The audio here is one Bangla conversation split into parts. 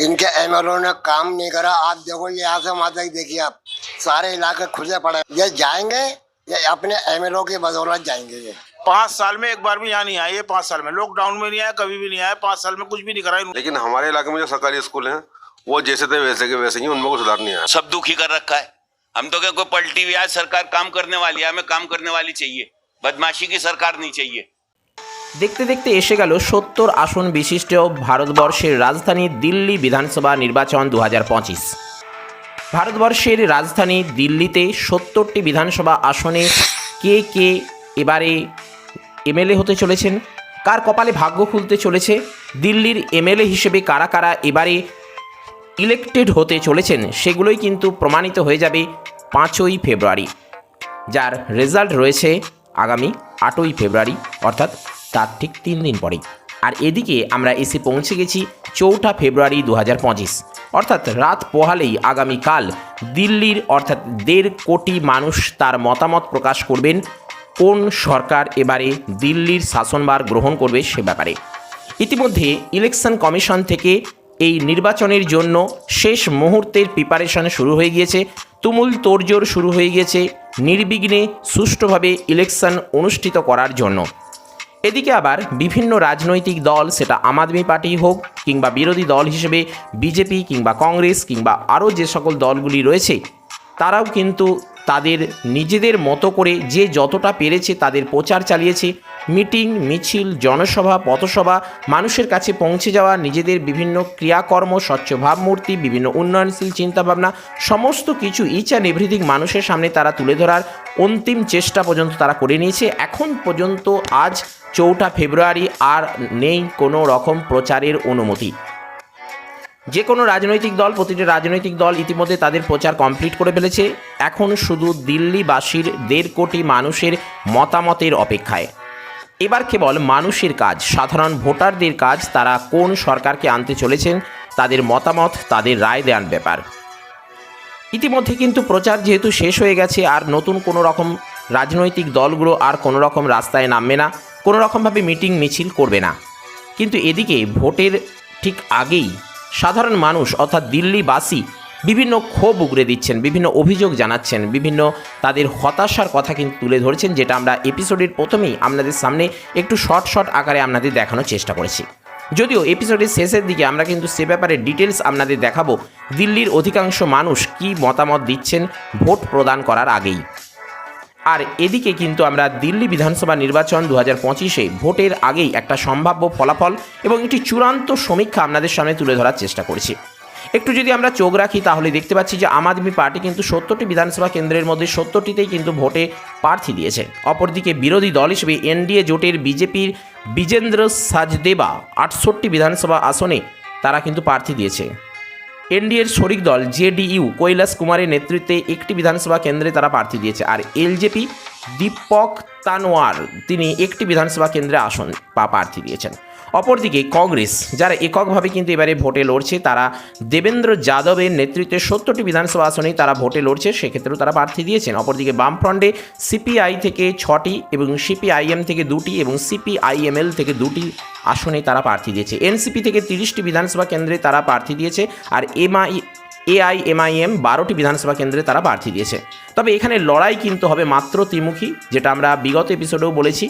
इनके एमएलओ ने काम नहीं करा। आप देखो ये यहाँ से वहाँ तक देखिए आप सारे इलाके खुले पड़े ये जाएँगे ये अपने एमएलओ की बदौलत जाएँगे ये। पाँच साल में एक बार भी यहाँ नहीं आए ये पाँच साल में। लॉकडाउन में नहीं आया कभी भी नहीं आया पाँच साल में कुछ भी नहीं करा लेकिन हमारे इलाके में जो सरकारी स्कूल है वो जैसे थे वैसे के वैसे ही उनमें कोई सुधार नहीं आया। सब दुखी कर रखा है। हम तो क्या कोई पलटी हुई है सरकार काम करने वाली है हमें काम करने वाली चाहिए। बदमाशी की सरकार नहीं चाहिए। দেখতে দেখতে এসে গেল সত্তর আসন বিশিষ্ট ভারতবর্ষের রাজধানী দিল্লি বিধানসভা নির্বাচন দু হাজার পঁচিশ। ভারতবর্ষের রাজধানী দিল্লিতে সত্তরটি বিধানসভা আসনে কে কে এবারে এমএলএ হতে চলেছেন? কার কপালে ভাগ্য খুলতে চলেছে? দিল্লির এমএলএ হিসেবে কারা কারা এবারে ইলেক্টেড হতে চলেছেন? সেগুলোই কিন্তু প্রমাণিত হয়ে যাবে পাঁচই ফেব্রুয়ারি, যার রেজাল্ট রয়েছে আগামী আটই ফেব্রুয়ারি, অর্থাৎ তার ঠিক তিন দিন পরেই। আর এদিকে আমরা এসে পৌঁছে গেছি চৌঠা ফেব্রুয়ারি দু হাজার পঁচিশ। অর্থাৎ রাত পোহালেই আগামীকাল দিল্লির অর্থাৎ দেড় কোটি মানুষ তার মতামত প্রকাশ করবেন, কোন সরকার এবারে দিল্লির শাসনভার গ্রহণ করবে সে ব্যাপারে। ইতিমধ্যে ইলেকশন কমিশন থেকে এই নির্বাচনের জন্য শেষ মুহূর্তের প্রিপারেশন শুরু হয়ে গিয়েছে, তুমুল তোড়জোড় শুরু হয়ে গিয়েছে, নির্বিঘ্নে সুষ্ঠুভাবে ইলেকশন অনুষ্ঠিত করার জন্য। এদিকে আবার বিভিন্ন রাজনৈতিক দল, সেটা আম আদমি পার্টি হোক কিংবা বিরোধী দল হিসেবে বিজেপি কিংবা কংগ্রেস কিংবা আরও যে সকল দলগুলি রয়েছে, তারাও কিন্তু তাদের নিজেদের মতো করে যে যতটা পেরেছে তাদের প্রচার চালিয়েছে। মিটিং, মিছিল, জনসভা, পথসভা, মানুষের কাছে পৌঁছে যাওয়া, নিজেদের বিভিন্ন ক্রিয়াকর্ম, স্বচ্ছ ভাবমূর্তি, বিভিন্ন উন্নয়নশীল চিন্তাভাবনা, সমস্ত কিছু ইচ অ্যান্ড এভরিথিং মানুষের সামনে তারা তুলে ধরার অন্তিম চেষ্টা পর্যন্ত তারা করে নিয়েছে। এখন পর্যন্ত আজ চৌঠা ফেব্রুয়ারি, আর নেই কোনো রকম প্রচারের অনুমতি। যে কোনো রাজনৈতিক দল, প্রতিটি রাজনৈতিক দল ইতিমধ্যে তাদের প্রচার কমপ্লিট করে ফেলেছে। এখন শুধু দিল্লিবাসীর দেড় কোটি মানুষের মতামতের অপেক্ষায়। এবার কেবল মানুষের কাজ, সাধারণ ভোটারদের কাজ, তারা কোন সরকারকে আনতে চলেছেন, তাদের মতামত, তাদের রায় দেওয়ার ব্যাপার। ইতিমধ্যে কিন্তু প্রচার যেহেতু শেষ হয়ে গেছে, আর নতুন কোনো রকম রাজনৈতিক দলগুলো আর কোনো রকম রাস্তায় নামবে না, কোনো রকমভাবে মিটিং মিছিল করবে না। কিন্তু এদিকে ভোটের ঠিক আগেই সাধারণ মানুষ, অর্থাৎ দিল্লিবাসী, বিভিন্ন ক্ষোভ উগরে দিচ্ছেন, বিভিন্ন অভিযোগ জানাচ্ছেন, বিভিন্ন তাদের হতাশার কথা কিন্তু তুলে ধরেছেন, যেটা আমরা এপিসোডের প্রথমেই আপনাদের সামনে একটু শর্ট শর্ট আকারে আপনাদের দেখানোর চেষ্টা করেছি। যদিও এপিসোডের শেষের দিকে আমরা কিন্তু সে ব্যাপারে ডিটেলস আপনাদের দেখাবো, দিল্লির অধিকাংশ মানুষ কি মতামত দিচ্ছেন, ভোট প্রদান করার আগেই। আর এদিকে কিন্তু আমরা দিল্লি বিধানসভা নির্বাচন দু হাজার পঁচিশে ভোটের আগেই একটা সম্ভাব্য ফলাফল এবং একটি চূড়ান্ত সমীক্ষা আপনাদের সামনে তুলে ধরার চেষ্টা করেছি। একটু যদি আমরা চোখ রাখি, তাহলে দেখতে পাচ্ছি যে আম আদমি পার্টি কিন্তু সত্তরটি বিধানসভা কেন্দ্রের মধ্যে সত্তরটিতেই কিন্তু ভোটে প্রার্থী দিয়েছে। অপরদিকে বিরোধী দল হিসেবে এনডিএ জোটের বিজেপির বিজেন্দ্র সাজদেবা আটষট্টি বিধানসভা আসনে তারা কিন্তু প্রার্থী দিয়েছে। এনডিএর শরিক দল, জেডিইউ, কৈলাস কুমারের নেতৃত্বে একটি বিধানসভা কেন্দ্রে তারা প্রার্থী দিয়েছে। আর এলজেপি দীপক তানোয়ার। তিনি একটি বিধানসভা কেন্দ্রে আসন বা প্রার্থী দিয়েছেন। অপরদিকে কংগ্রেস, যারা এককভাবে কিন্তু এবারে ভোটে লড়ছে, তারা দেবেন্দ্র যাদবের নেতৃত্বে সত্তরটি বিধানসভা আসনেই তারা ভোটে লড়ছে, সেক্ষেত্রেও তারা প্রার্থী দিয়েছেন। অপরদিকে বামফ্রন্টে সিপিআই থেকে ছটি এবং সিপিআইএম থেকে দুটি এবং সিপিআইএমএল থেকে দুটি আসনে তারা প্রার্থী দিয়েছে। এনসিপি থেকে তিরিশটি বিধানসভা কেন্দ্রে তারা প্রার্থী দিয়েছে, আর এমআই এআইএমআইএম বারোটি বিধানসভা কেন্দ্রে তারা প্রার্থী দিয়েছে। তবে এখানে লড়াই কিন্তু হবে মাত্র ত্রিমুখী, যেটা আমরা বিগত এপিসোডেও বলেছি।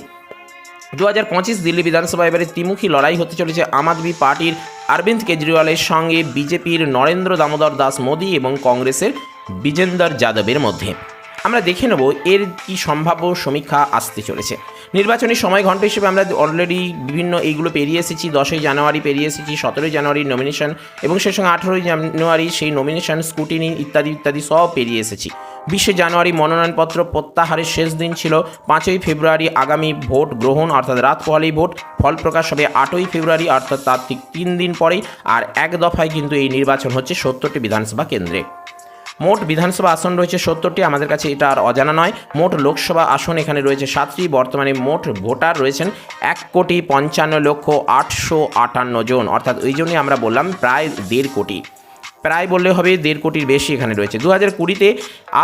দু হাজার পঁচিশ দিল্লি বিধানসভা এবারে ত্রিমুখী লড়াই হতে চলেছে আম আদমি পার্টির অরবিন্দ কেজরিওয়ালের সঙ্গে বিজেপির নরেন্দ্র দামোদর দাস মোদী এবং কংগ্রেসের বিজেন্দর যাদবের মধ্যে। আমরা দেখে নেব এর কি সম্ভাব্য সমীক্ষা আসতে চলেছে। নির্বাচনী সময় ঘণ্টা হিসেবে আমরা অলরেডি বিভিন্ন এইগুলো পেরিয়ে এসেছি, দশই জানুয়ারি পেরিয়ে এসেছি, সতেরোই জানুয়ারি নমিনেশন এবং সেই সঙ্গে আঠেরোই জানুয়ারি সেই নমিনেশন স্কুটিনি ইত্যাদি ইত্যাদি সব পেরিয়ে এসেছি। বিশে জানুয়ারি মনোনয়নপত্র প্রত্যাহারের শেষ দিন ছিল, পাঁচই ফেব্রুয়ারি আগামী ভোট গ্রহণ অর্থাৎ রাত পোহালেই ভোট, ফল প্রকাশ হবে আটই ফেব্রুয়ারি অর্থাৎ তার ঠিক তিন দিন পরেই, আর এক দফায় কিন্তু এই নির্বাচন হচ্ছে সত্তরটি বিধানসভা কেন্দ্রে। মোট বিধানসভা আসন রয়েছে সত্তরটি, আমাদের কাছে এটা আর অজানা নয়। মোট লোকসভা আসন এখানে রয়েছে সাতটি, বর্তমানে মোট ভোটার রয়েছেন এক কোটি পঞ্চান্ন লক্ষ আটশো আটান্ন জন। অর্থাৎ ওই জন্যই আমরা বললাম প্রায় দেড় কোটি। প্রায় বললে হবে দেড় কোটির বেশি এখানে রয়েছে। দু হাজার কুড়িতে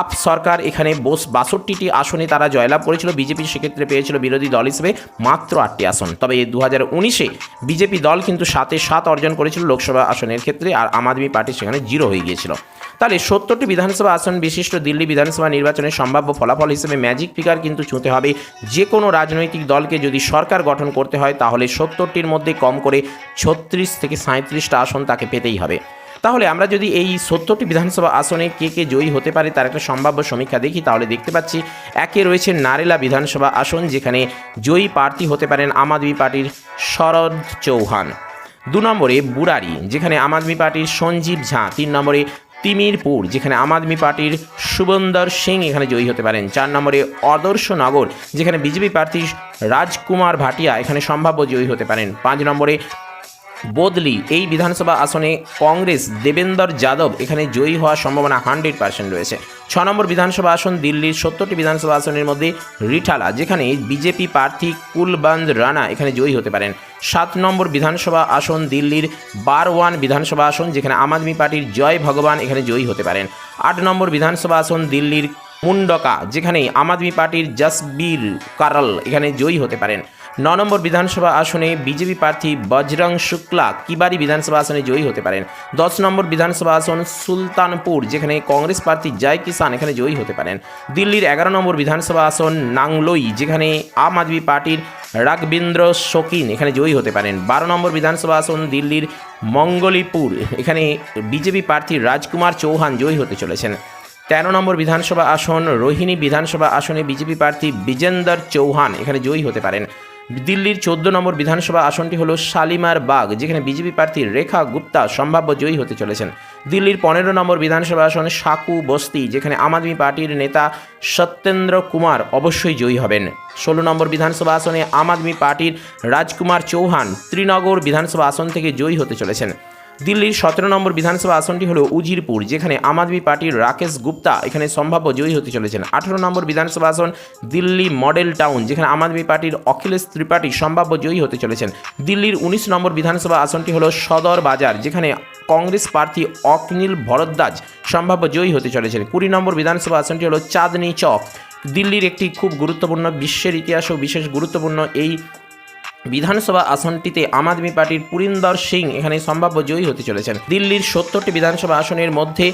আপ সরকার এখানে বোস বাষট্টিটি আসনে তারা জয়লাভ করেছিল। বিজেপি সেক্ষেত্রে পেয়েছিল বিরোধী দল হিসেবে মাত্র আটটি আসন। তবে দু হাজার উনিশে বিজেপি দল কিন্তু সাতে সাত অর্জন করেছিল লোকসভা আসনের ক্ষেত্রে আর আম আদমি পার্টি সেখানে জিরো হয়ে গিয়েছিল। তাহলে সত্তরটি বিধানসভা আসন বিশিষ্ট দিল্লি বিধানসভা নির্বাচনের সম্ভাব্য ফলাফল হিসেবে ম্যাজিক ফিগার কিন্তু ছুঁতে হবে। যে কোনো রাজনৈতিক দলকে যদি সরকার গঠন করতে হয়, তাহলে সত্তরটির মধ্যে কম করে ছত্রিশ থেকে সাঁত্রিশটা আসন তাকে পেতেই হবে। তাহলে আমরা যদি এই সত্তরটি বিধানসভা আসনে কে কে জয়ী হতে পারে তার একটা সম্ভাব্য সমীক্ষা দেখি, তাহলে দেখতে পাচ্ছি একে রয়েছে নারেলা বিধানসভা আসন, যেখানে জয়ী প্রার্থী হতে পারেন আম আদমি পার্টির শরদ চৌহান। দু নম্বরে বুড়ারি, যেখানে আম আদমি পার্টির সঞ্জীব ঝা। তিন নম্বরে তিমিরপুর, যেখানে আম আদমি পার্টির সুবন্দর সিং এখানে জয়ী হতে পারেন। চার নম্বরে আদর্শ নগর, যেখানে বিজেপি প্রার্থী রাজকুমার ভাটিয়া এখানে সম্ভাব্য জয়ী হতে পারেন। পাঁচ নম্বরে বদলি এই বিধানসভা আসনে কংগ্রেস দেবেন্দর যাদব এখানে জয়ী হওয়ার সম্ভাবনা হান্ড্রেড পার্সেন্ট রয়েছে। ছ নম্বর বিধানসভা আসন দিল্লির সত্তরটি বিধানসভা আসনের মধ্যে রিঠালা, যেখানে বিজেপি প্রার্থী কুলবন্দ রানা এখানে জয়ী হতে পারেন। সাত নম্বর বিধানসভা আসন দিল্লির বারওয়ান বিধানসভা আসন, যেখানে আম আদমি পার্টির জয় ভগবান এখানে জয়ী হতে পারেন। আট নম্বর বিধানসভা আসন দিল্লির মুন্ডকা যেখানে আম আদমি পার্টির জসবীর কারল এখানে জয়ী হতে পারেন। ন নম্বর বিধানসভা আসনে বিজেপি প্রার্থী বজরং শুক্লা কিবারি বিধানসভা আসনে জয়ী হতে পারেন। দশ নম্বর বিধানসভা আসন সুলতানপুর, যেখানে কংগ্রেস প্রার্থী জয় কিষান এখানে জয়ী হতে পারেন। দিল্লির এগারো নম্বর বিধানসভা আসন নাংলোই, যেখানে আম আদমি পার্টির রাগবিন্দ্র শকিন এখানে জয়ী হতে পারেন। বারো নম্বর বিধানসভা আসন দিল্লির মঙ্গলীপুর, এখানে বিজেপি প্রার্থী রাজকুমার চৌহান জয়ী হতে চলেছেন। তেরো নম্বর বিধানসভা আসন, রোহিণী বিধানসভা আসনে বিজেপি প্রার্থী বিজেন্দর চৌহান, এখানে জয়ী হতে পারেন। দিল্লির চোদ্দ নম্বর বিধানসভা আসনটি হলো শালিমার বাগ, যেখানে বিজেপি প্রার্থী রেখা গুপ্তা সম্ভাব্য জয়ী হতে চলেছেন। দিল্লির পনেরো নম্বর বিধানসভা আসন, সাকু বস্তি, যেখানে আম আদমি পার্টির নেতা সত্যেন্দ্র কুমার অবশ্যই জয়ী হবেন। ষোলো নম্বর বিধানসভা আসনে আম আদমি পার্টির রাজকুমার চৌহান ত্রিনগর বিধানসভা আসন থেকে জয়ী হতে চলেছেন। দিল্লির সতেরো নম্বর বিধানসভা আসনটি হলো উজিরপুর, যেখানে আম আদমি পার্টির রাকেশ গুপ্তা এখানে সম্ভাব্য জয়ী হতে চলেছেন। আঠেরো নম্বর বিধানসভা আসন দিল্লি মডেল টাউন, যেখানে আম আদমি পার্টির অখিলেশ ত্রিপাঠী সম্ভাব্য জয়ী হতে চলেছেন। দিল্লির উনিশ নম্বর বিধানসভা আসনটি হলো সদর বাজার, যেখানে কংগ্রেস প্রার্থী অকনিল ভরদ্বাজ সম্ভাব্য জয়ী হতে চলেছেন। কুড়ি নম্বর বিধানসভা আসনটি হলো চাঁদনি চক, দিল্লির একটি খুব গুরুত্বপূর্ণ, বিশ্বের ইতিহাসেও বিশেষ গুরুত্বপূর্ণ এই বিধানসভা আসনটিতে আম আদমি পার্টির পুরিন্দর সিং এখানে সম্ভাব্য জয়ী হতে চলেছেন। দিল্লির সত্তরটি বিধানসভা আসনের মধ্যে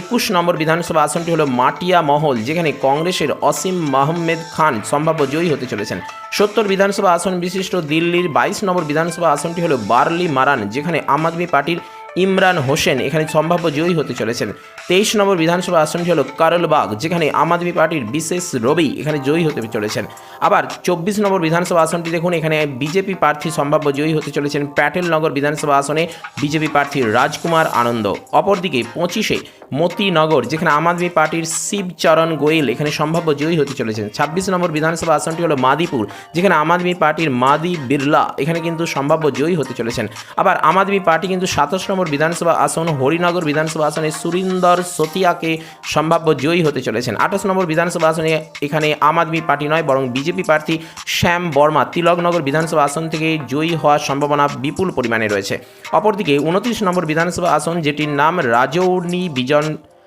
একুশ নম্বর বিধানসভা আসনটি হলো মাটিয়া মহল, যেখানে কংগ্রেসের অসীম মাহমেদ খান সম্ভাব্য জয়ী হতে চলেছেন। সত্তর বিধানসভা আসন বিশিষ্ট দিল্লির বাইশ নম্বর বিধানসভা আসনটি হলো বার্লি মারান, যেখানে আম আদমি পার্টির ইমরান হোসেন, এখানে সম্ভাব্য জয়ী হতে চলেছেন। তেইশ নম্বর বিধানসভা আসনটি হলো কারলবাগ, যেখানে আম আদমি পার্টির বিশেষ রবি এখানে জয়ী হতে চলেছেন। আবার চব্বিশ নম্বর বিধানসভা আসনটি দেখুন, এখানে বিজেপি প্রার্থী সম্ভাব্য জয়ী হতে চলেছেন প্যাটেলনগর বিধানসভা আসনে বিজেপি প্রার্থী রাজকুমার আনন্দ। অপরদিকে পঁচিশে মতিনগর, যেখানে আম আদমি পার্টির শিবচরণ গোয়েল এখানে সম্ভাব্য জয়ী হতে চলেছেন। ছাব্বিশ নম্বর বিধানসভা আসনটি হলো মাদিপুর, যেখানে আম আদমি পার্টির মাদি বিড়লা এখানে কিন্তু সম্ভাব্য জয়ী হতে চলেছেন। আবার আম আদমি পার্টি কিন্তু সাতাশ নম্বর বিধানসভা আসন, হরিনগর বিধানসভা আসনে সুরিন্দর সতিয়াকে সম্ভাব্য জয়ী হতে চলেছেন। আঠাশ নম্বর বিধানসভা আসনে এখানে আম আদমি পার্টি নয়, বরং বিজেপি প্রার্থী শ্যাম বর্মা তিলকনগর বিধানসভা আসন থেকে জয়ী হওয়ার সম্ভাবনা বিপুল পরিমাণে রয়েছে। অপরদিকে উনত্রিশ নম্বর বিধানসভা আসন, যেটির নাম রাজৌনি বিজন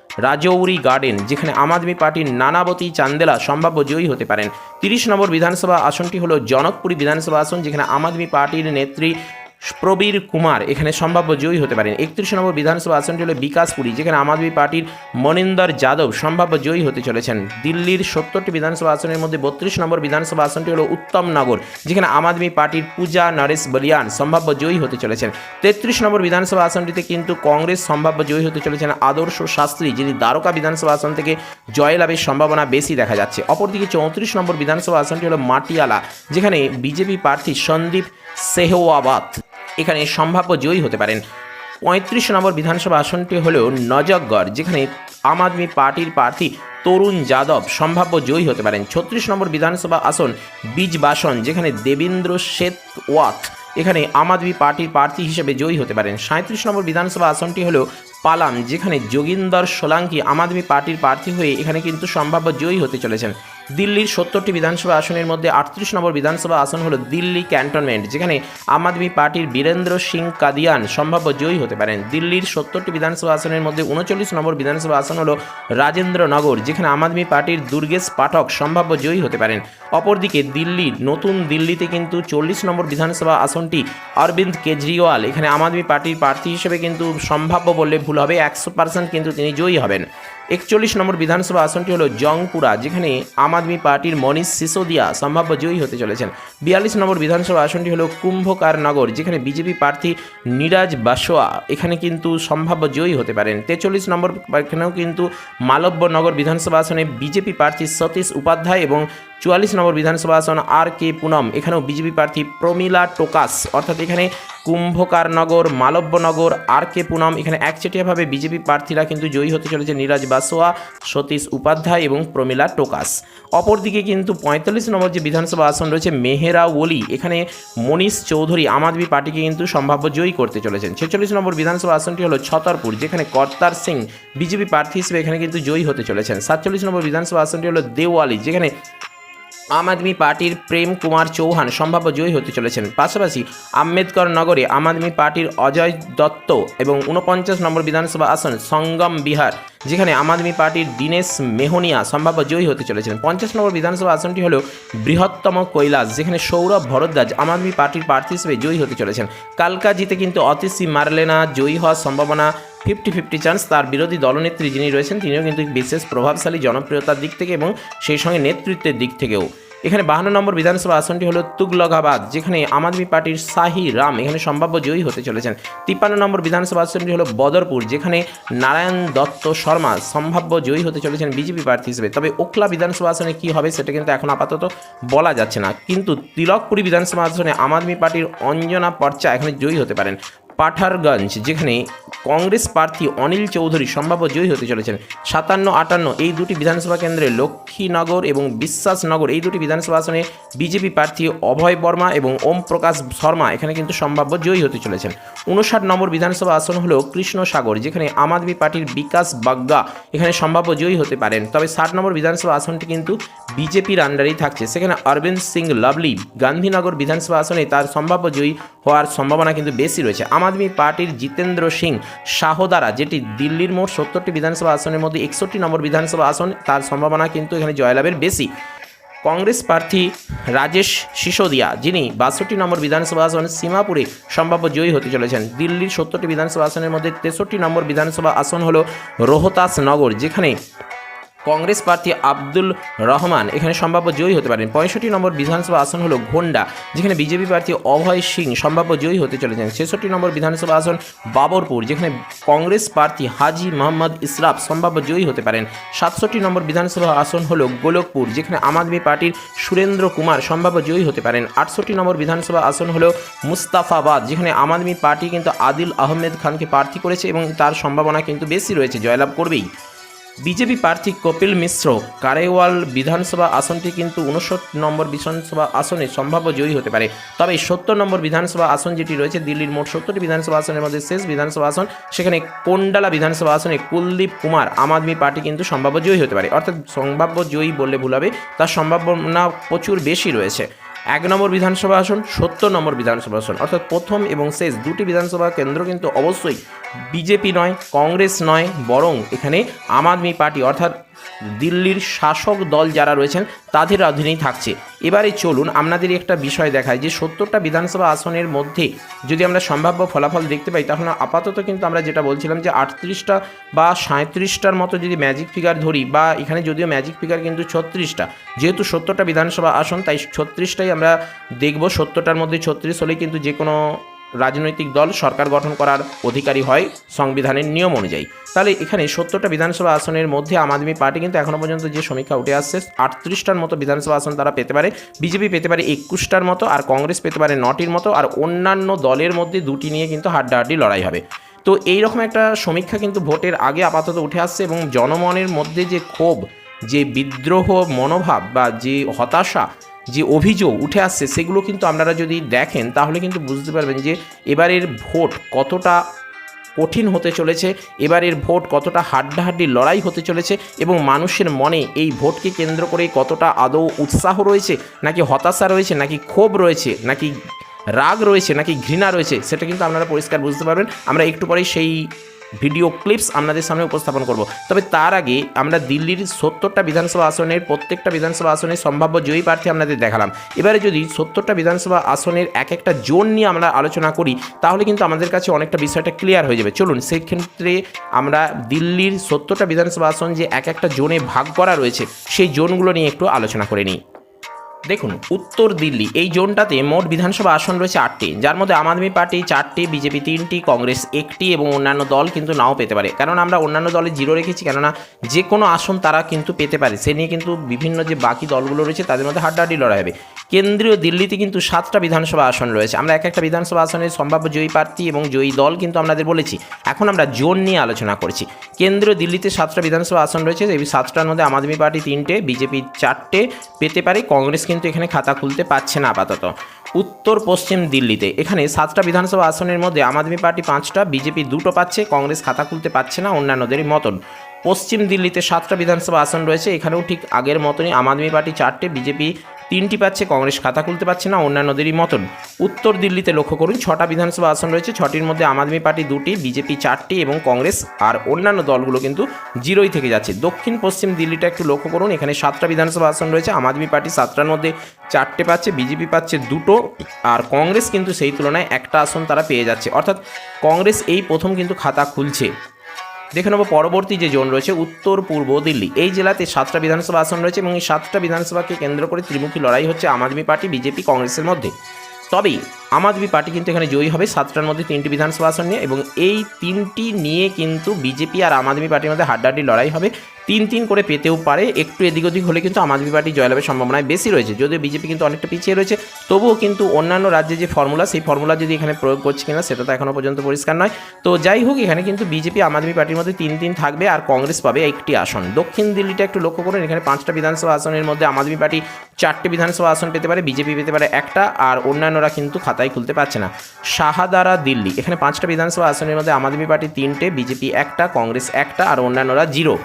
রাজৌরি গার্ডেন, যেখানে আম আদমি পার্টির নানাবতী চান্দেলা সম্ভাব্য জয়ী হতে পারেন। তিরিশ নম্বর বিধানসভা আসনটি হলো জনকপুরী বিধানসভা আসন, যেখানে আম আদমি পার্টির নেত্রী প্রবীর কুমার, এখানে সম্ভাব্য জয়ী হতে পারেন। একত্রিশ নম্বর বিধানসভা আসনটি হল বিকাশপুরী, যেখানে আম আদমি পার্টির মনিন্দর যাদব সম্ভাব্য জয়ী হতে চলেছেন। দিল্লির সত্তরটি বিধানসভা আসনের মধ্যে বত্রিশ নম্বর বিধানসভা আসনটি হলো উত্তমনগর যেখানে আম আদমি পার্টির পূজা নরেশ বলিয়ান সম্ভাব্য জয়ী হতে চলেছেন। তেত্রিশ নম্বর বিধানসভা আসনটিতে কিন্তু কংগ্রেস সম্ভাব্য জয়ী হতে চলেছেন আদর্শ শাস্ত্রী, যিনি দ্বারকা বিধানসভা আসন থেকে জয়লাভের সম্ভাবনা বেশি দেখা যাচ্ছে। অপরদিকে চৌত্রিশ নম্বর বিধানসভা আসনটি হল মাটিয়ালা, যেখানে বিজেপি প্রার্থী সন্দীপ সেহওয়াবাত এখানে সম্ভাব্য জয়ী হতে পারেন। পঁয়ত্রিশ নম্বর বিধানসভা আসনটি হল নজকগড়, যেখানে আম আদমি পার্টির প্রার্থী তরুণ যাদব সম্ভাব্য জয়ী হতে পারেন। ছত্রিশ নম্বর বিধানসভা আসন বীজবাসন, যেখানে দেবেন্দ্র শেতওয়াত এখানে আম আদমি পার্টির প্রার্থী হিসেবে জয়ী হতে পারেন। সাঁত্রিশ নম্বর বিধানসভা আসনটি হলো পালাম যেখানে যোগিন্দর সোলাঙ্কি আম আদমি পার্টির প্রার্থী হয়ে এখানে কিন্তু সম্ভাব্য জয়ী হতে চলেছেন। দিল্লির সত্তরটি বিধানসভা আসনের মধ্যে আটত্রিশ নম্বর বিধানসভা আসন হলো দিল্লি ক্যান্টনমেন্ট, যেখানে আম আদমি পার্টির বীরেন্দ্র সিং কাদিয়ান সম্ভাব্য জয়ী হতে পারেন। দিল্লির সত্তরটি বিধানসভা আসনের মধ্যে উনচল্লিশ নম্বর বিধানসভা আসন হলো রাজেন্দ্রনগর, যেখানে আম আদমি পার্টির দুর্গেশ পাঠক সম্ভাব্য জয়ী হতে পারেন। অপরদিকে দিল্লির নতুন দিল্লিতে কিন্তু চল্লিশ নম্বর বিধানসভা আসনটি অরবিন্দ কেজরিওয়াল, এখানে আম আদমি পার্টির প্রার্থী হিসেবে কিন্তু সম্ভাব্য বললে ভুল হবে, একশো পার্সেন্ট কিন্তু তিনি জয়ী হবেন। একচল্লিশ নম্বর বিধানসভা আসনটি হলো জংপুরা, যেখানে আম আদমি পার্টির মনীষ সিসোদিয়া সম্ভাব্য জয়ী হতে চলেছেন। বিয়াল্লিশ নম্বর বিধানসভা আসনটি হলো কুম্ভকার নগর, যেখানে বিজেপি প্রার্থী নিরাজ বাসোয়া এখানে কিন্তু সম্ভাব্য জয়ী হতে পারেন। তেচল্লিশ নম্বর এখানেও কিন্তু মালব্যনগর বিধানসভা আসনে বিজেপি প্রার্থী সতীশ উপাধ্যায় এবং চুয়াল্লিশ নম্বর বিধানসভা আসন আর কে পুনম। এখানেও বিজেপি প্রার্থী প্রমিলা টোকাস, অর্থাৎ এখানে কুম্ভকারনগর মালব্যনগর আর কে পুনম, এখানে একচেটিয়াভাবে বিজেপি প্রার্থীরা কিন্তু জয়ী হতে চলেছে নিরাজ বাসোয়া, সতীশ উপাধ্যায় এবং প্রমিলা টোকাস। অপরদিকে কিন্তু পঁয়তাল্লিশ নম্বর যে বিধানসভা আসন রয়েছে মেহেরা ওলি, এখানে মনীষ চৌধুরী আম আদমি পার্টিকে কিন্তু সম্ভাব্য জয়ী করতে চলেছেন। ছেচল্লিশ নম্বর বিধানসভা আসনটি হলো ছতরপুর, যেখানে কর্তার সিং বিজেপি প্রার্থী হিসেবে এখানে কিন্তু জয়ী হতে চলেছেন। সাতচল্লিশ নম্বর বিধানসভা আসনটি হলো দেওয়ালি, যেখানে আম আদমি পার্টির প্রেম কুমার চৌহান সম্ভাব্য জয়ী হতে চলেছেন। পাশাপাশি আম্বেদকর নগরে আম আদমি পার্টির অজয় দত্ত এবং উনপঞ্চাশ নম্বর বিধানসভা আসন সঙ্গম বিহার যেখানে আম আদমি পার্টির দীনেশ মেহনিয়া সম্ভাব্য জয়ী হতে চলেছেন পঞ্চাশ নম্বর বিধানসভা আসনটি হল বৃহত্তম কৈলাস, যেখানে সৌরভ ভরদ্বাজ আম আদমি পার্টির প্রার্থী হিসেবে জয়ী হতে চলেছেন। কালকা জিতে কিন্তু অতিশি মারলেনা জয়ী হওয়ার সম্ভাবনা ফিফটি ফিফটি চান্স তার বিরোধী দলনেত্রী যিনি রয়েছেন, তিনিও কিন্তু বিশেষ প্রভাবশালী জনপ্রিয়তার দিক থেকে এবং সেই সঙ্গে নেতৃত্বের দিক থেকেও। এখানে বাহান্ন নম্বর বিধানসভা আসনটি হলো তুগলকাবাদ যেখানে আম আদমি পার্টির শাহি রাম এখানে সম্ভাব্য জয়ী হতে চলেছেন। তিপ্পান্ন নম্বর বিধানসভা আসনটি হলো বদরপুর, যেখানে নারায়ণ দত্ত শর্মা সম্ভাব্য জয়ী হতে চলেছেন বিজেপি প্রার্থী হিসেবে। তবে ওখলা বিধানসভা আসনে কী হবে সেটা কিন্তু এখন আপাতত বলা যাচ্ছে না। কিন্তু তিলকপুরি বিধানসভা আসনে আম আদমি পার্টির অঞ্জনা পর্চা এখানে জয়ী হতে পারেন। পাঠারগঞ্জ, যেখানে কংগ্রেস প্রার্থী অনিল চৌধুরী সম্ভাব্য জয়ী হতে চলেছেন। সাতান্ন, আটান্ন, এই দুটি বিধানসভা কেন্দ্রে লক্ষ্মীনগর এবং বিশ্বাসনগর, এই দুটি বিধানসভা আসনে বিজেপি প্রার্থী অভয় বর্মা এবং ওম প্রকাশ শর্মা এখানে কিন্তু সম্ভাব্য জয়ী হতে চলেছেন। উনষাট নম্বর বিধানসভা আসন হল কৃষ্ণসাগর, যেখানে আম আদমি পার্টির বিকাশ বাগ্গা এখানে সম্ভাব্য জয়ী হতে পারেন। তবে ষাট নম্বর বিধানসভা আসনটি কিন্তু বিজেপির আন্ডারেই থাকছে। সেখানে অরবিন্দ সিং লাভলি গান্ধীনগর বিধানসভা আসনে তার সম্ভাব্য জয়ী হওয়ার সম্ভাবনা কিন্তু বেশি রয়েছে। আম আদমি পার্টির জিতেন্দ্র সিং শাহদারা যেটি দিল্লির মোট সত্তরটি বিধানসভা আসনের মধ্যে একষট্টি নম্বর বিধানসভা আসন, তার সম্ভাবনা কিন্তু এখানে জয়লাভের বেশি। কংগ্রেস প্রার্থী রাজেশ সিসোদিয়া, যিনি বাষট্টি নম্বর বিধানসভা আসন সীমাপুরে সম্ভাব্য জয়ী হতে চলেছেন। দিল্লির সত্তরটি বিধানসভা আসনের মধ্যে তেষট্টি নম্বর বিধানসভা আসন হল রোহতাস নগর যেখানে কংগ্রেস প্রার্থী আব্দুল রহমান। এখানে সম্ভাব্য জয়ী হতে পারেন। পঁয়ষট্টি নম্বর বিধানসভা আসন হলো ঘোন্ডা, যেখানে বিজেপি প্রার্থী অভয় সিং সম্ভাব্য জয়ী হতে চলেছেন। ছেষট্টি নম্বর বিধানসভা আসন বাবরপুর, যেখানে কংগ্রেস প্রার্থী হাজি মোহাম্মদ ইসরাফ সম্ভাব্য জয়ী হতে পারেন। সাতষট্টি নম্বর বিধানসভা আসন হলো গোলকপুর, যেখানে আম আদমি পার্টির সুরেন্দ্র কুমার সম্ভাব্য জয়ী হতে পারেন। আটষট্টি নম্বর বিধানসভা আসন হলো মুস্তাফাবাদ, যেখানে আম আদমি পার্টি কিন্তু আদিল আহমেদ খানকে প্রার্থী করেছে এবং তার সম্ভাবনা কিন্তু বেশি রয়েছে। জয়লাভ করবেই। বিজেপি প্রার্থী কপিল মিশ্র কারেওয়াল বিধানসভা আসনটি কিন্তু উনষট্টি নম্বর বিধানসভা আসনে সম্ভাব্য জয়ী হতে পারে। তবে সত্তর নম্বর বিধানসভা আসন যেটি রয়েছে, দিল্লির মোট সত্তরটি বিধানসভা আসনের মধ্যে শেষ বিধানসভা আসন। সেখানে কোন্ডালা বিধানসভা আসনে কুলদীপ কুমার আম আদমি পার্টি কিন্তু সম্ভাব্য জয়ী হতে পারে। অর্থাৎ সম্ভাব্য জয়ী বললে ভুল হবে, তার সম্ভাবনা প্রচুর বেশি রয়েছে। এক নম্বর বিধানসভা আসন, সত্তর নম্বর বিধানসভা আসন। অর্থাৎ প্রথম এবং শেষ দুটি বিধানসভা কেন্দ্র কিন্তু অবশ্যই বিজেপি নয়, কংগ্রেস নয়, বরং এখানে আম আদমি পার্টি, অর্থাৎ দিল্লির শাসক দল যারা রয়েছেন, তাদের অধীনেই থাকছে। এবারে চলুন আপনাদের একটা বিষয় দেখায় যে সত্তরটা বিধানসভা আসনের মধ্যে যদি আমরা সম্ভাব্য ফলাফল দেখতে পাই, তাহলে আপাতত কিন্তু আমরা যেটা বলছিলাম যে আটত্রিশটা বা সাঁত্রিশটার মতো যদি ম্যাজিক ফিগার ধরি, বা এখানে যদিও ম্যাজিক ফিগার কিন্তু ছত্রিশটা, যেহেতু সত্তরটা বিধানসভা আসন, তাই ছত্রিশটাই আমরা দেখব, সত্তরটার মধ্যে ছত্রিশ হলেই কিন্তু যে কোনো রাজনৈতিক দল সরকার গঠন করার অধিকারী হয় সংবিধানের নিয়ম অনুযায়ী। তাহলে এখানে সত্তরটা বিধানসভা আসনের মধ্যে আম আদমি পার্টি কিন্তু এখনও পর্যন্ত যে সমীক্ষা উঠে আসছে, আটত্রিশটার মতো বিধানসভা আসন তারা পেতে পারে। বিজেপি পেতে পারে একুশটার মতো আর কংগ্রেস পেতে পারে নটির মতো আর অন্যান্য দলের মধ্যে দুটি নিয়ে কিন্তু হাড্ডাহাড্ডি লড়াই হবে। তো এই রকম একটা সমীক্ষা কিন্তু ভোটের আগে আপাতত উঠে আসছে এবং জনমনের মধ্যে যে ক্ষোভ যে বিদ্রোহ মনোভাব বা যে হতাশা, যে অভিযোগ উঠে আসছে, সেগুলো কিন্তু আপনারা যদি দেখেন, তাহলে কিন্তু বুঝতে পারবেন যে এবারের ভোট কতটা কঠিন হতে চলেছে, এবারের ভোট কতটা হাড্ডাহাড্ডি লড়াই হতে চলেছে এবং মানুষের মনে এই ভোটকে কেন্দ্র করে কতটা আদৌ উৎসাহ রয়েছে, নাকি হতাশা রয়েছে, নাকি ক্ষোভ রয়েছে, নাকি রাগ রয়েছে, নাকি ঘৃণা রয়েছে, সেটা কিন্তু আপনারা পরিষ্কার বুঝতে পারবেন। আমরা একটু পরেই সেই ভিডিও ক্লিপস আপনাদের সামনে উপস্থাপন করব। তবে তার আগে আমরা দিল্লির সত্তরটা বিধানসভা আসনের প্রত্যেকটা বিধানসভা আসনের সম্ভাব্য জয়ী প্রার্থী আপনাদের দেখালাম। এবারে যদি সত্তরটা বিধানসভা আসনের এক একটা জোন নিয়ে আমরা আলোচনা করি, তাহলে কিন্তু আমাদের কাছে অনেকটা বিষয়টা ক্লিয়ার হয়ে যাবে। চলুন সেই ক্ষেত্রে আমরা দিল্লির সত্তরটা বিধানসভা আসন যে এক একটা জোনে ভাগ করা রয়েছে, সেই জোনগুলো নিয়ে একটু আলোচনা করে নিই। দেখুন, উত্তর দিল্লি, এই জোনটাতে মোট বিধানসভা আসন রয়েছে আটটি। যার মধ্যে আম আদমি পার্টি চারটি, বিজেপি তিনটি, কংগ্রেস একটি এবং অন্যান্য দল কিন্তু নাও পেতে পারে। কারণ আমরা অন্যান্য দলে জিরো রেখেছি, কেননা যে কোনো আসন তারা কিন্তু পেতে পারে। সে নিয়ে কিন্তু বিভিন্ন যে বাকি দলগুলো রয়েছে, তাদের মধ্যে হাড্ডাহাড্ডি লড়াই হবে। কেন্দ্রীয় দিল্লিতে কিন্তু সাতটা বিধানসভা আসন রয়েছে। আমরা এক একটা বিধানসভা আসনের সম্ভাব্য জয়ী প্রার্থী এবং জয়ী দল কিন্তু আপনাদের বলেছি। এখন আমরা জোন নিয়ে আলোচনা করছি। কেন্দ্রীয় দিল্লিতে সাতটা বিধানসভা আসন রয়েছে এই সাতটার মধ্যে আম আদমি পার্টি তিনটে, বিজেপি চারটে পেতে পারে, কংগ্রেস কিন্তু এখানে খাতা খুলতে পারছে না আপাতত। উত্তর পশ্চিম দিল্লিতে। এখানে সাতটা বিধানসভা আসনের মধ্যে আম আদমি পার্টি পাঁচটা, বিজেপি দুটো পাচ্ছে, কংগ্রেস খাতা খুলতে পারছে না অন্যান্যদেরই মতন। পশ্চিম দিল্লিতে সাতটা বিধানসভা আসন রয়েছে, এখানেও ঠিক আগের মতনই আম আদমি পার্টি চারটে, বিজেপি তিনটি পাচ্ছে কংগ্রেস খাতা খুলতে পারছে না, অন্যান্যদেরই মতন। উত্তর দিল্লিতে লক্ষ্য করুন, ছটা বিধানসভা আসন রয়েছে, ছটির মধ্যে আম আদমি পার্টি দুটি, বিজেপি চারটি এবং কংগ্রেস আর অন্যান্য দলগুলো কিন্তু জিরোই থেকে যাচ্ছে। দক্ষিণ পশ্চিম দিল্লিটা একটু লক্ষ্য করুন, এখানে সাতটা বিধানসভা আসন রয়েছে, আম আদমি পার্টি সাতটার মধ্যে চারটে পাচ্ছে, বিজেপি পাচ্ছে দুটো আর কংগ্রেস কিন্তু সেই তুলনায় একটা আসন তারা পেয়ে যাচ্ছে। অর্থাৎ কংগ্রেস এই প্রথম কিন্তু খাতা খুলছে। দেখে নেব পরবর্তী যে জোন রয়েছে, উত্তর, পূর্ব, দিল্লি। এই জেলাতে সাতটা বিধানসভা আসন রয়েছে এবং এই সাতটা বিধানসভাকে কেন্দ্র করে ত্রিমুখী লড়াই হচ্ছে আম আদমি পার্টি, বিজেপি, কংগ্রেসের মধ্যে। তবেই আম আদমি পার্টি কিন্তু এখানে জয়ী হবে। সাতটার মধ্যে তিনটি বিধানসভা আসন নিয়ে এবং এই তিনটি নিয়ে কিন্তু বিজেপি আর আম আদমি পার্টির মধ্যে হাড্ডাহাড্ডি লড়াই হবে। তিন তিন করে পেতেও পারে। একটু এদিক ওদিক হলে কিন্তু আম আদমি পার্টি জয়লাভের সম্ভাবনায় বেশি রয়েছে। যদিও বিজেপি কিন্তু অনেকটা পিছিয়ে রয়েছে, তবুও কিন্তু অন্যান্য রাজ্যে যে ফর্মুলা, সেই ফর্মুলা যদি এখানে প্রয়োগ করছে কিনা, সেটা তো এখনও পর্যন্ত পরিষ্কার নয়। তো যাই হোক, এখানে কিন্তু বিজেপি আম আদমি পার্টির মধ্যে তিন তিন থাকবে আর কংগ্রেস পাবে একটি আসন। দক্ষিণ দিল্লিটা একটু লক্ষ্য করুন, এখানে পাঁচটা বিধানসভা আসনের মধ্যে আম আদমি পার্টি চারটে বিধানসভা আসন পেতে পারে, বিজেপি পেতে পারে একটা, আর অন্যান্যরা কিন্তু খাতায় খুলতে পারছে না। শাহাদারা দিল্লি। এখানে পাঁচটা বিধানসভা আসনের মধ্যে আম আদমি পার্টি তিনটে, বিজেপি একটা, কংগ্রেস একটা, আর অন্যান্যরা জিরো।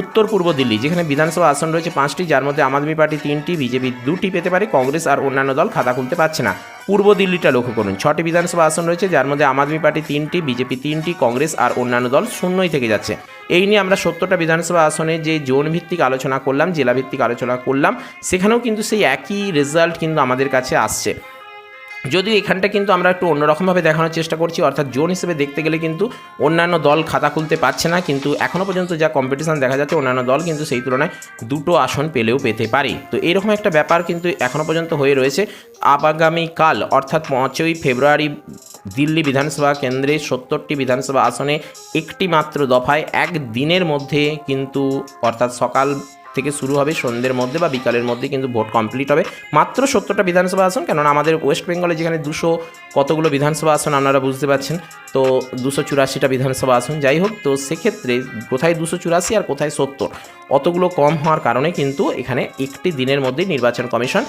উত্তর পূর্ব দিল্লি, যেখানে বিধানসভা আসন রয়েছে পাঁচটি, যার মধ্যে আম আদমি পার্টি তিনটি, বিজেপি দুটি পেতে পারে, কংগ্রেস আর অন্যান্য দল খাতা খুলতে পারছে না। পূর্ব দিল্লিটা লক্ষ্য করুন, ছটি বিধানসভা আসন রয়েছে, যার মধ্যে আম আদমি পার্টি তিনটি, বিজেপি তিনটি, কংগ্রেস আর অন্যান্য দল শূন্যই থেকে যাচ্ছে। এই নিয়ে আমরা সত্তরটা বিধানসভা আসনে যে জোন ভিত্তিক আলোচনা করলাম জেলা ভিত্তিক আলোচনা করলাম, সেখানেও কিন্তু সেই একই রেজাল্ট কিন্তু আমাদের কাছে আসছে। যদিও এখানটা কিন্তু আমরা একটু অন্যরকমভাবে দেখানোর চেষ্টা করছি, অর্থাৎ জোন হিসেবে দেখতে গেলে কিন্তু অন্যান্য দল খাতা খুলতে পারছে না, কিন্তু এখনও পর্যন্ত যা কম্পিটিশান দেখা যাচ্ছে, অন্যান্য দল কিন্তু সেই তুলনায় দুটো আসন পেলেও পেতে পারে। তো এরকম একটা ব্যাপার কিন্তু এখনও পর্যন্ত হয়ে রয়েছে। আগামীকাল, অর্থাৎ পাঁচই ফেব্রুয়ারি, দিল্লি বিধানসভা কেন্দ্রে সত্তরটি বিধানসভা আসনে একটি মাত্র দফায় এক দিনের মধ্যে কিন্তু, অর্থাৎ সকাল থেকে শুরু হবে সন্ধ্যের মধ্যে বা বিকালের মধ্যে কিন্তু ভোট কমপ্লিট হবে। মাত্র সত্তরটা বিধানসভা আসন, কেননা আমাদের ওয়েস্ট বেঙ্গলে যেখানে দুশো কতগুলো বিধানসভা আসন আপনারা বুঝতে পারছেন, তো দুশো চুরাশিটা বিধানসভা আসন। যাই হোক, তো সেক্ষেত্রে কোথায় দুশো চুরাশি আর কোথায় সত্তর? অতগুলো কম হওয়ার কারণে কিন্তু এখানে একটি দিনের মধ্যেই নির্বাচন কমিশন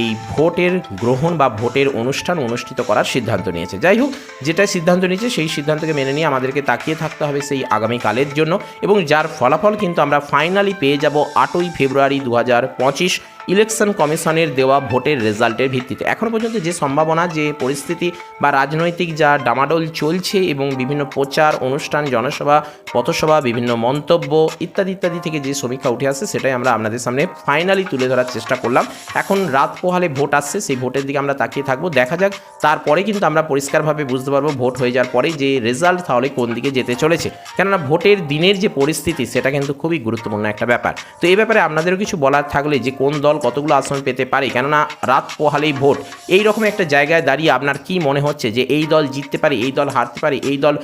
এই ভোটের গ্রহণ বা ভোটের অনুষ্ঠান অনুষ্ঠিত করার সিদ্ধান্ত নিয়েছে। যাই হোক, যেটা সিদ্ধান্ত নিয়েছে সেই সিদ্ধান্তকে মেনে নিয়ে আমাদেরকে তাকিয়ে থাকতে হবে সেই আগামীকালের জন্য এবং যার ফলাফল কিন্তু আমরা ফাইনালি পেয়ে যাব আটই ফেব্রুয়ারি দু হাজার পঁচিশ ইলেকশন কমিশনের দেওয়া ভোটের রেজাল্টের ভিত্তিতে। এখনও পর্যন্ত যে সম্ভাবনা, যে পরিস্থিতি বা রাজনৈতিক যা ডামাডোল চলছে এবং বিভিন্ন প্রচার, অনুষ্ঠান, জনসভা, পথসভা, বিভিন্ন মন্তব্য ইত্যাদি ইত্যাদি থেকে যে সমীক্ষা উঠে আসছে সেটাই আমরা আপনাদের সামনে ফাইনালি তুলে ধরার চেষ্টা করলাম। এখন রাত পোহালে ভোট আসছে, সেই ভোটের দিকে আমরা তাকিয়ে থাকব। দেখা যাক, তারপরে কিন্তু আমরা পরিষ্কারভাবে বুঝতে পারব ভোট হয়ে যাওয়ার পরে যে রেজাল্ট তাহলে কোন দিকে যেতে চলেছে। কেননা ভোটের দিনের যে পরিস্থিতি, সেটা কিন্তু খুবই গুরুত্বপূর্ণ একটা ব্যাপার। তো এই ব্যাপারে আপনাদেরও কিছু বলার থাকলে যে কোন দল কতগুলো আসন পেতে পারে? কেননা রাত পোহালেই ভোট এই রকম একটা জায়গায় দাঁড়িয়ে আপনার কি মনে হচ্ছে যে এই দল জিততে পারে, এই দল হারতে পারে, এই দল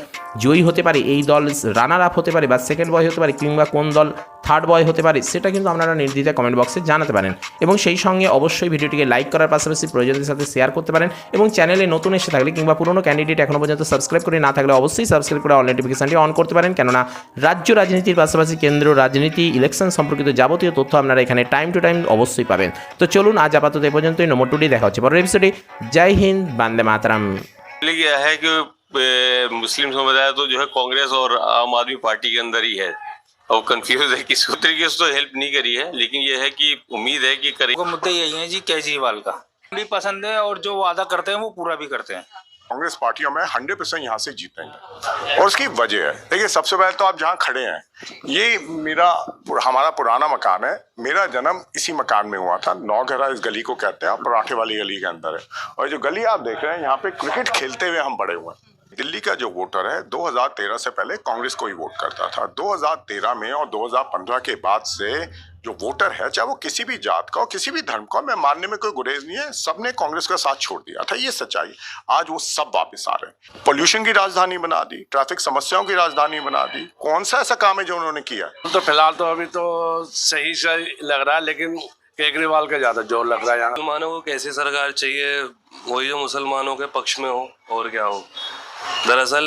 জয়ী হতে পারে, এই দল রানার আপ হতে পারে বা সেকেন্ড বয় হতে পারে কিংবা কোন দল থার্ড বয় হতে পারে, সেটা কিন্তু আপনারা নির্দ্বিধায় কমেন্ট বক্সে জানাতে পারেন। এবং সেই সঙ্গে অবশ্যই ভিডিওটিকে লাইক করার পাশাপাশি প্রয়োজনের সাথে শেয়ার করতে পারেন এবং চ্যানেলে নতুন এসে থাকলে কিংবা পুরনো ক্যান্ডিডেট এখনও পর্যন্ত সাবস্ক্রাইব করে না থাকলে অবশ্যই সাবস্ক্রাইব করে অল নোটিফিকেশনটি অন করতে পারেন। কেননা রাজ্য রাজনীতির পাশাপাশি কেন্দ্র রাজনীতি ইলেকশন সম্পর্কিত যাবতীয় তথ্য আপনারা এখানে টাইম টু টাইম অবশ্যই পাবেন তো চলুন আজ আপাতত এ পর্যন্তই নম্বর টুটি দেখা হচ্ছে পরের এপিসোডে জয় হিন্দ বান্দে মাতারাম लिए है कि ए, मुस्लिम समुदाय तो जो है कांग्रेस और आम आदमी पार्टी के अंदर ही है और कंफ्यूज है किस तरीके से तो हेल्प नहीं करी है लेकिन ये है कि उम्मीद है कि करे को मुद्दे यही है जी केजरीवाल का भी पसंद है और जो वादा करते हैं वो पूरा भी करते हैं कांग्रेस पार्टी में हंड्रेड परसेंट यहाँ से जीतेंगे। और उसकी वजह है। देखिए, सबसे पहले तो आप जहाँ खड़े हैं, ये मेरा हमारा पुराना मकान है। मेरा जन्म इसी मकान में हुआ था। नौघरा इस गली को कहते हैं पराठे वाली गली के अंदर है। और जो गली आप देख रहे हैं, यहाँ पे क्रिकेट खेलते हुए हम बड़े हुए हैं। दिल्ली का जो वोटर है 2013 से पहले कांग्रेस को ही वोट करता था। 2013 में और 2015 के बाद से जो वोटर है चाहे वो किसी भी जात का हो किसी भी धर्म का हो, मैं मानने में कोई गुरेज नहीं है सबने कांग्रेस का साथ छोड़ दिया था। ये सच्चाई आज वो सब वापस आ रहे हैं। पोल्यूशन की राजधानी बना दी ट्रैफ़िक समस्याओं की राजधानी बना दी। कौन सा ऐसा काम है जो उन्होंने किया तो फ़िलहाल तो अभी तो सही सही लग रहा है लेकिन केजरीवाल का ज़्यादा ज़ोर लग रहा है यहाँ। मुसलमानों को कैसी सरकार चाहिए? वही जो मुसलमानों के पक्ष में हो और क्या हो? दरअसल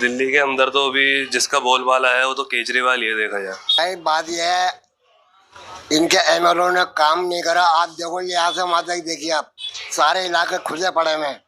दिल्ली के अंदर तो अभी जिसका बोलबाला है वो तो केजरीवाल ही है देखा जाए। भाई बात यह है इनके एमएलओ ने काम नहीं करा। आप देखो ये यहाँ से वहाँ तक देखिए आप सारे इलाके खुले पड़े हुए हैं।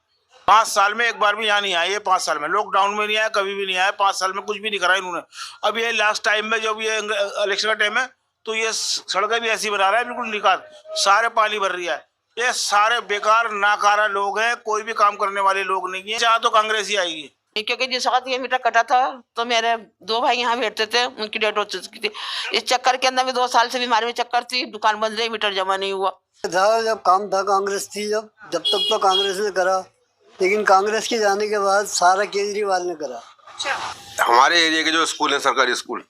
पाँच साल में एक बार भी यहाँ नहीं आए ये पाँच साल में। लॉकडाउन में नहीं आया कभी भी नहीं आया पाँच साल में कुछ भी नहीं करा इन्होंने। अब ये लास्ट टाइम में जब ये इलेक्शन का टाइम है तो ये सड़कें भी ऐसी बना रहा है बिल्कुल निकाल सारे पानी भर रही है। ये सारे बेकार नाकारा लोग हैं कोई भी काम करने वाले लोग नहीं है। जहाँ तो कांग्रेस ही आएगी। क्योंकि जिस वक्त ये मीटर कटा था तो मेरे दो भाई यहाँ बैठते थे उनकी डेट हो चुकी थी। इस चक्कर के अंदर भी दो साल से बीमारी में चक्कर थी दुकान बंद रही मीटर जमा नहीं हुआ। था जब काम था कांग्रेस थी जब जब तक तो कांग्रेस ने करा। लेकिन कांग्रेस के जाने के बाद सारा केजरीवाल ने करा। हमारे एरिया के जो स्कूल हैं सरकारी स्कूल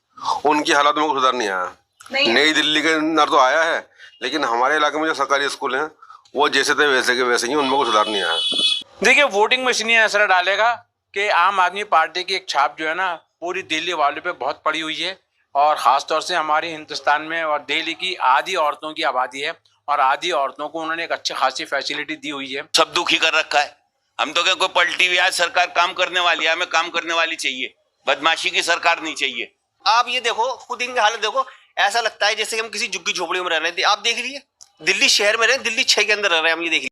उनकी हालत में कुछ सुधार नहीं आया। नई दिल्ली के अंदर तो आया है लेकिन हमारे इलाके में जो सरकारी स्कूल हैं वो जैसे थे वैसे के वैसे ही उनमें कुछ सुधार नहीं आया। देखिए वोटिंग मशीन ये असर डालेगा कि आम आदमी पार्टी की एक छाप जो है ना पूरी दिल्ली वालों पे बहुत पड़ी हुई है और ख़ास तौर से हमारे हिंदुस्तान में और दिल्ली की आधी औरतों की आबादी है और आधी औरतों को उन्होंने एक अच्छी खासी फैसिलिटी दी हुई है। सब दुखी कर रखा है। हम तो क्या कोई पलटी हुई आज सरकार काम करने वाली है हमें काम करने वाली चाहिए। बदमाशी की सरकार नहीं चाहिए। आप ये देखो खुद इनकी हालत देखो ऐसा लगता है जैसे कि हम किसी झुग्गी झोपड़ी में रह रहे थे आप देख लीजिए। दिल्ली शहर में रहे, दिल्ली छह के अंदर रह रहे हैं, हम ये देख लीजिए।